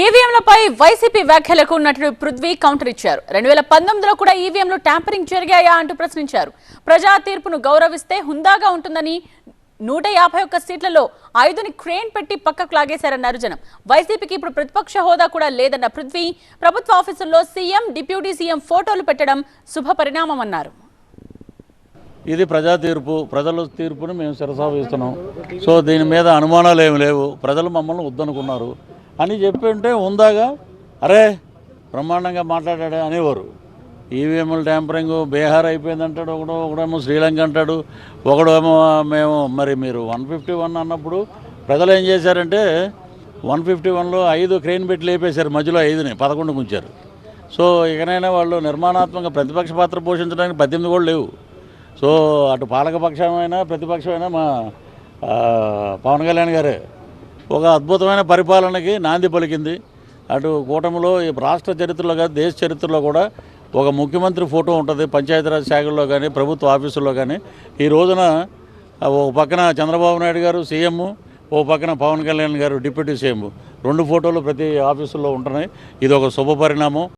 ఈవీఎంలపై YCP వ్యాఖ్యలకు నటుడు Prithvi counter ఇచ్చారు. రెండు వేల పంతొమ్మిదిలో కూడా ఈవీఎంలు ట్యాంపరింగ్ జరిగాయా అంటూ ప్రశ్నించారు. ప్రజా తీర్పును గౌరవిస్తే హుందాగా ఉంటుందని నూట యాభై ఒక్క సీట్లలో ఐదుని క్రేన్ పెట్టి పక్కకు లాగేశారన్నారు జనం. వైసీపీకి ఇప్పుడు ప్రతిపక్ష హోదా కూడా లేదన్న పృథ్వీ ప్రభుత్వ ఆఫీసుల్లో సీఎం డిప్యూటీ సీఎం ఫోటోలు పెట్టడం శుభ పరిణామం అన్నారు ఇది ప్రజా తీర్పు ప్రజల తీర్పును మేము శిరసావిస్తున్నాం సో దీని మీద అనుమానాలు ఏమి లేవు. ప్రజలు మమ్మల్ని వద్దనుకున్నారు. అని చెప్పి ఉంటే ఉందాగా? అరే బ్రహ్మాండంగా మాట్లాడాడే అనేవారు. ఈవీఎంల ట్యాంపరింగ్ బీహార్ అయిపోయింది అంటాడు ఒకడు ఒకడేమో శ్రీలంక అంటాడు ఒకడేమో మేము మరి మీరు వన్ ఫిఫ్టీ వన్ అన్నప్పుడు ప్రజలు ఏం చేశారంటే వన్ ఫిఫ్టీ వన్లో ఐదు క్రెయిన్ పెట్టి లేపేశారు మధ్యలో ఐదుని పదకొండు ఉంచారు సో ఇకనైనా వాళ్ళు నిర్మాణాత్మక ప్రతిపక్ష పాత్ర పోషించడానికి పద్దెనిమిది కూడా లేవు. సో అటు పాలకపక్షమైనా ప్రతిపక్షమైనా మా పవన్ కళ్యాణ్ గారే ఒక అద్భుతమైన పరిపాలనకి నాంది పలికింది. అటు కూటమిలో ఈ రాష్ట్ర చరిత్రలో కాదు దేశ చరిత్రలో కూడా ఒక ముఖ్యమంత్రి ఫోటో ఉంటుంది పంచాయతీరాజ్ శాఖల్లో కానీ ప్రభుత్వ ఆఫీసుల్లో కానీ ఈ రోజున ఓ ఒక పక్కన చంద్రబాబు నాయుడు గారు సీఎం ఓ పక్కన పవన్ కళ్యాణ్ గారు డిప్యూటీ సీఎం. రెండు ఫోటోలు ప్రతి ఆఫీసుల్లో ఉంటున్నాయి. ఇది ఒక శుభ పరిణామం